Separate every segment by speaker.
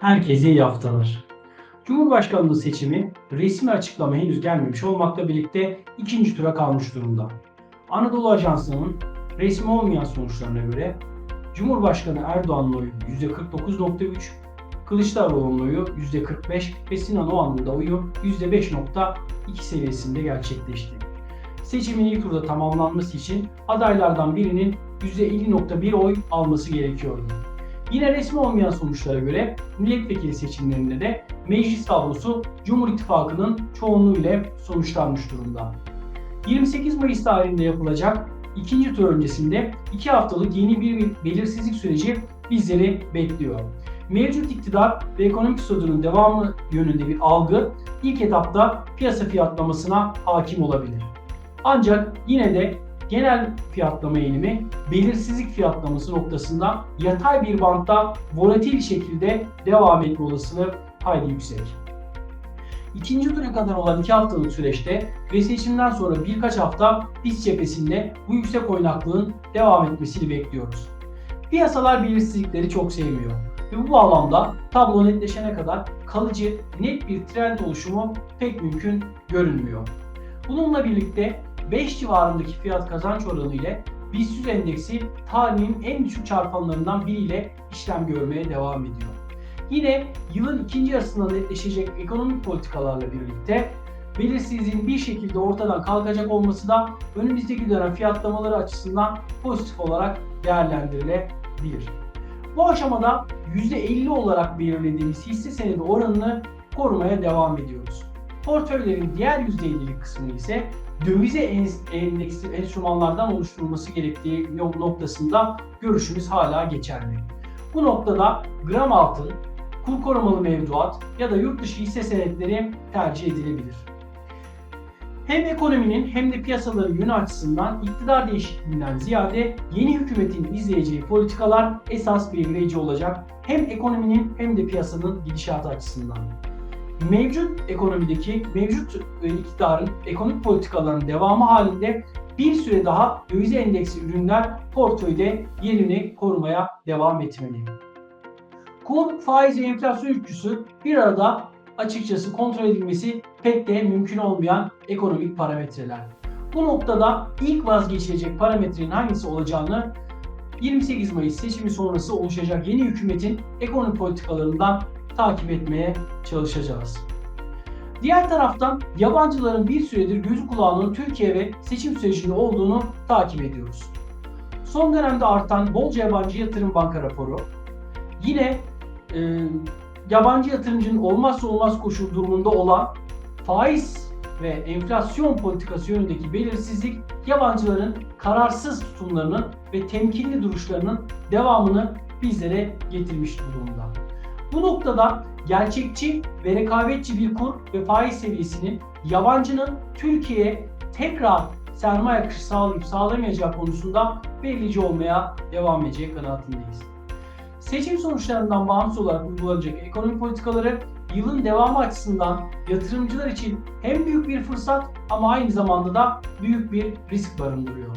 Speaker 1: Herkese iyi haftalar. Cumhurbaşkanlığı seçimi resmi açıklama henüz gelmemiş olmakla birlikte ikinci tura kalmış durumda. Anadolu Ajansı'nın resmi olmayan sonuçlarına göre Cumhurbaşkanı Erdoğan'ın oyu %49.3, Kılıçdaroğlu'nun oyu %45 ve Sinan Oğan'ın da oyu %5.2 seviyesinde gerçekleşti. Seçimin ilk turda tamamlanması için adaylardan birinin %50.1 oy alması gerekiyordu. Yine resmi olmayan sonuçlara göre milletvekili seçimlerinde de meclis tablosu Cumhur İttifakı'nın çoğunluğu ile sonuçlanmış durumda. 28 Mayıs tarihinde yapılacak ikinci tur öncesinde iki haftalık yeni bir belirsizlik süreci bizleri bekliyor. Mevcut iktidar ve ekonomik statünün devamı yönünde bir algı ilk etapta piyasa fiyatlamasına hakim olabilir. Ancak yine de genel fiyatlama eğilimi belirsizlik fiyatlaması noktasında yatay bir bantta volatil şekilde devam etme olasılığı hayli yüksek. İkinci tura kadar olan iki haftalık süreçte ve seçimden sonra birkaç hafta BIST cephesinde bu yüksek oynaklığın devam etmesini bekliyoruz. Piyasalar belirsizlikleri çok sevmiyor ve bu bağlamda tablo netleşene kadar kalıcı net bir trend oluşumu pek mümkün görünmüyor. Bununla birlikte 5 civarındaki fiyat kazanç oranı ile BIST 100 endeksi tarihin en düşük çarpanlarından biriyle işlem görmeye devam ediyor. Yine yılın ikinci yarısında netleşecek ekonomik politikalarla birlikte belirsizliğin bir şekilde ortadan kalkacak olması da önümüzdeki dönem fiyatlamaları açısından pozitif olarak değerlendirilebilir. Bu aşamada %50 olarak belirlediğimiz hisse senedi oranını korumaya devam ediyoruz. Portföylerin diğer %50'lik kısmı ise dövize endeksli enstrümanlardan oluşturulması gerektiği noktasında görüşümüz hala geçerli. Bu noktada gram altın, kur korumalı mevduat ya da yurt dışı hisse senetleri tercih edilebilir. Hem ekonominin hem de piyasaların yönü açısından iktidar değişikliğinden ziyade yeni hükümetin izleyeceği politikalar esas belirleyici olacak hem ekonominin hem de piyasanın gidişatı açısından mevcut ekonomideki mevcut e, iktidarın ekonomik politikalarının devamı halinde bir süre daha döviz endeksi ürünler portföyde yerini korumaya devam etmeli. Kur, faiz ve enflasyon üçlüsü bir arada açıkçası kontrol edilmesi pek de mümkün olmayan ekonomik parametreler. Bu noktada ilk vazgeçilecek parametrenin hangisi olacağını 28 Mayıs seçimi sonrası oluşacak yeni hükümetin ekonomi politikalarından takip etmeye çalışacağız. Diğer taraftan yabancıların bir süredir gözü kulağının Türkiye ve seçim sürecinde olduğunu takip ediyoruz. Son dönemde artan bolca yabancı yatırım banka raporu, yine e, yabancı yatırımcının olmazsa olmaz koşul durumunda olan faiz ve enflasyon politikası yönündeki belirsizlik yabancıların kararsız tutumlarının ve temkinli duruşlarının devamını bizlere getirmiş durumda. Bu noktada gerçekçi ve rekabetçi bir kur ve faiz seviyesinin yabancının Türkiye'ye tekrar sermaye akışı sağlayıp sağlamayacağı konusunda belirleyici olmaya devam edeceği kanaatindeyiz. Seçim sonuçlarından bağımsız olarak uygulanacak ekonomi politikaları yılın devamı açısından yatırımcılar için hem büyük bir fırsat ama aynı zamanda da büyük bir risk barındırıyor.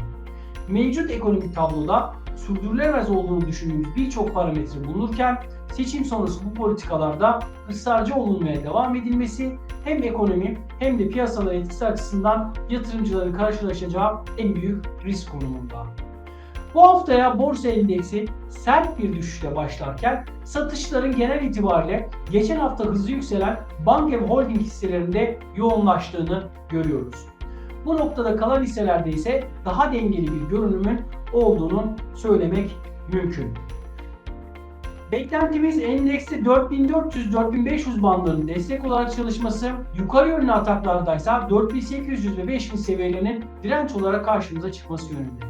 Speaker 1: Mevcut ekonomik tabloda sürdürülemez olduğunu düşündüğümüz birçok parametre bulunurken seçim sonrası bu politikalarda ısrarcı olunmaya devam edilmesi hem ekonomi hem de piyasalar etkisi açısından yatırımcıların karşılaşacağı en büyük risk konumunda. Bu haftaya borsa endeksi sert bir düşüşle başlarken satışların genel itibariyle geçen hafta hızlı yükselen banka ve holding hisselerinde yoğunlaştığını görüyoruz. Bu noktada kalan hisselerde ise daha dengeli bir görünümün olduğunu söylemek mümkün. Beklentimiz endeksi 4400-4500 bandlarının destek olarak çalışması, yukarı yönlü ataklardaysa 4800 ve 5000 seviyelerinin direnç olarak karşımıza çıkması yönünde.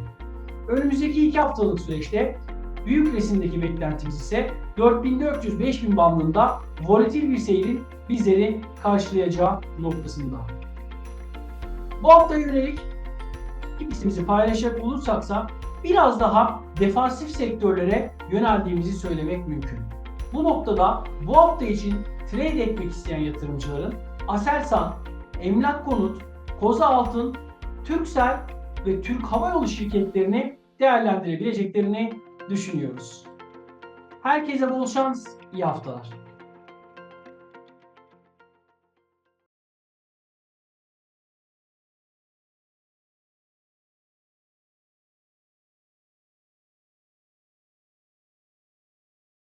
Speaker 1: Önümüzdeki iki haftalık süreçte büyük resimdeki beklentimiz ise 4400-5000 bandında volatil bir seyrin bizleri karşılayacağı noktasında. Bu hafta yönelik hissimizi paylaşacak olursaksa biraz daha defansif sektörlere yöneldiğimizi söylemek mümkün. Bu noktada bu hafta için trade etmek isteyen yatırımcıların Aselsan, Emlak Konut, Koza Altın, Türksel ve Türk Hava Yolu şirketlerini değerlendirebileceklerini düşünüyoruz. Herkese bol şans, iyi haftalar.